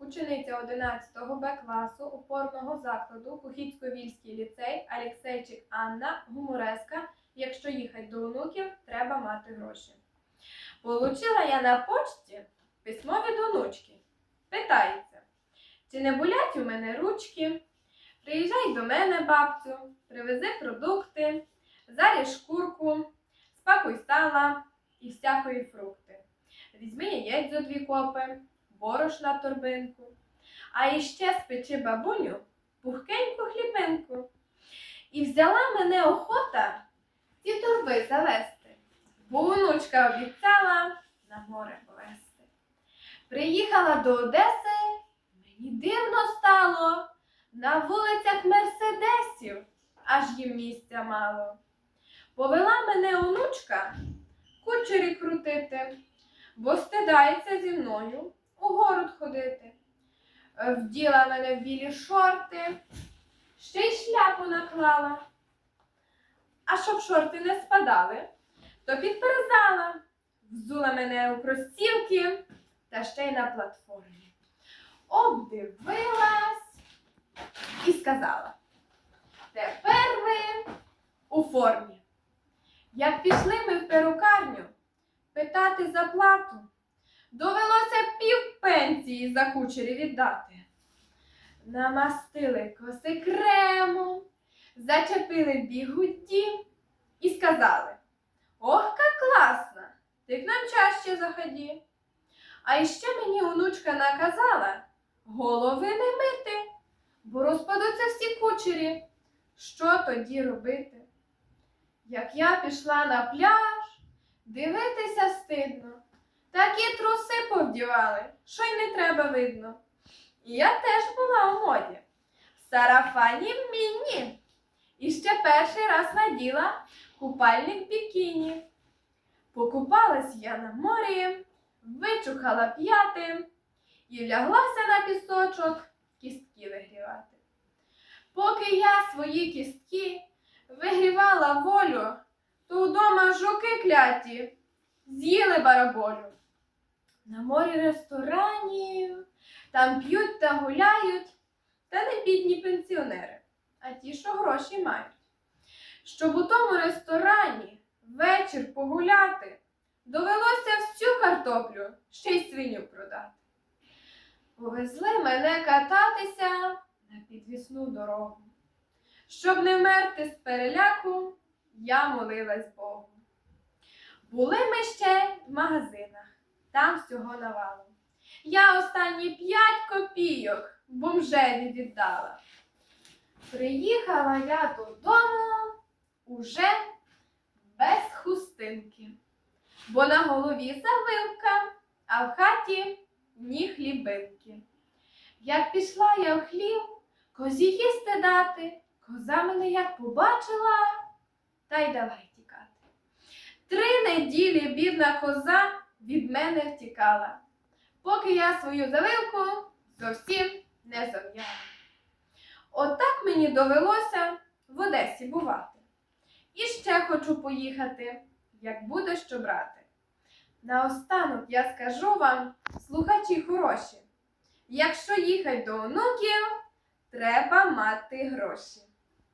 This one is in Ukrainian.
учениця 11 Б класу опорного закладу Кухіцько-Вільський ліцей Алєксейчик Анна Гумореска. Якщо їхати до онуків, треба мати гроші. Получила я на почті письмо від онучки. Питається, чи не болять у мене ручки? Приїжджай до мене, бабцю, привези продукти, заріж шкурку, спакуй сала і всякої фрукти. Візьми яєць зо дві копи, борошна торбинку, а іще спечи бабуню пухкеньку хлібинку. І взяла мене охота ці торби завести, бо онучка обіцяла на море повести. Приїхала до Одеси, мені дивно стало. На вулицях мерседесів аж їм місця мало. Повела мене онучка кучері крутити, бо стидається зі мною у город ходити. Е, Вділа мене в білі шорти, ще й шляпу наклала. А щоб шорти не спадали, то підперезала, взула мене у кросівки та ще й на платформі. Обдивилась і сказала: Тепер ви у формі. Як пішли ми в перукарню питати за плату, довелося пів пенсії за кучері віддати. Намастили коси кремом, зачепили бігуді і сказали: Ох, как класно! Ти к нам чаще заходи. А іще мені онучка наказала голови не мити, бо розпадуться всі кучері. Що тоді робити? Як я пішла на пляж, дивитися стидно. Такі труси повдівали, що й не треба видно. І я теж була у моді. В сарафані міні. І ще перший раз наділа купальник бікіні. Покупалась я на морі, вичухала п'яти і вляглася на пісочок кістки вигрівати. Поки я свої кістки вигрівала волю, то вдома жуки кляті з'їли бараболю. На морі ресторанів, там п'ють та гуляють, та не бідні пенсіонери, а ті, що гроші мають. Щоб у тому ресторані вечір погуляти, довелося всю картоплю ще й свиню продати. Повезли мене кататися на підвісну дорогу. Щоб не вмерти з переляку, я молилась Богу. Були ми ще в магазинах, там всього навалом. Я останні п'ять копійок бомжеві віддала. Приїхала я додому уже без хустинки, бо на голові завивка, а в хаті ні хлібинки. Як пішла я в хлів, козі їсти дати, коза мене як побачила, та й давай тікати. Три неділі бідна коза від мене втікала, поки я свою заливку зовсім не зав'яла. Отак мені довелося в Одесі бувати. І ще хочу поїхати, як буде що брати. Наостанок я скажу вам, слухачі хороші, якщо їхать до онуків, треба мати гроші.